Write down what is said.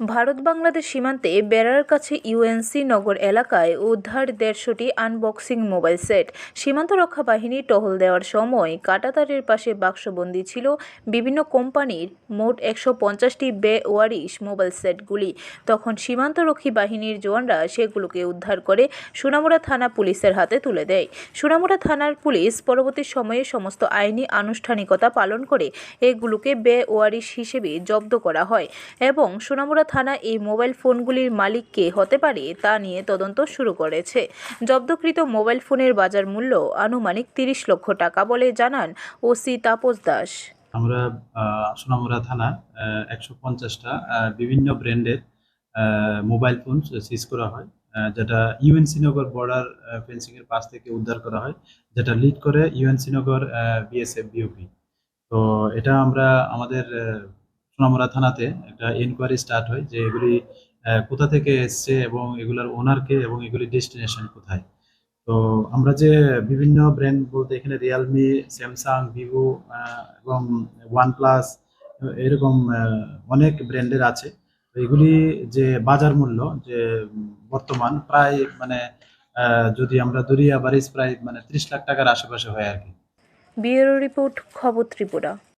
ভারত বাংলাদেশ সীমান্তে বেড়ার কাছে ইউএনসি নগর এলাকায় উদ্ধার দেড়শোটি আনবক্সিং মোবাইল সেট। সীমান্ত রক্ষা বাহিনী টহল দেওয়ার সময় কাটাতারের পাশে বাক্সবন্দি ছিল বিভিন্ন কোম্পানির মোট একশো পঞ্চাশটি বে ওয়ারিশ মোবাইল সেটগুলি। তখন সীমান্তরক্ষী বাহিনীর জওয়ানরা সেগুলোকে উদ্ধার করে সোনামুড়া থানা পুলিশের হাতে তুলে দেয়। সোনামুড়া থানার পুলিশ পরবর্তী সময়ে সমস্ত আইনি আনুষ্ঠানিকতা পালন করে এগুলোকে বে ওয়ারিশ হিসেবে জব্দ করা হয় এবং সোনামুড়া থানা এই মোবাইল ফোনগুলির মালিক কে হতে পারে তা নিয়ে তদন্ত শুরু করেছে। জব্দকৃত মোবাইল ফোনের বাজার মূল্য আনুমানিক তিরিশ লক্ষ টাকা বলে জানান ওসি তাপস দাস। আমরা আহ, সোনামুড়া থানা একশো পঞ্চাশটা বিভিন্ন ব্র্যান্ডের মোবাইল ফোন সিজ করা হয় যেটা ইউএনসি শ্রীনগর বর্ডার ফেন্সিং এর পাশ থেকে উদ্ধার করা হয় যেটা লিড করে ইউএনসি নগর বিএসএফ বিওপি তো এটা আমরা আমাদের সোনামুড়া থানাতে একটা এনকোয়ারি স্টার্ট হয় যে এগুলি কোথা থেকে এসছে এবং এগুলোর ওনারকে এবং এগুলি ডেস্টিনেশন কোথায়? তো আমরা যে বিভিন্ন ব্র্যান্ড বলতে এখানে রিয়েলমি স্যামসাং ভিভো এবং ওয়ানপ্লাস এরকম অনেক ব্র্যান্ডের আছে। এগুলি যে বাজার মূল্য, যে বর্তমান প্রায় মানে যদি আমরা ধরি অ্যাভারেজ প্রায় মানে ত্রিশ লাখ টাকার আশেপাশে হয় আর কি। ব্যুরো রিপোর্ট, খবর ত্রিপুরা।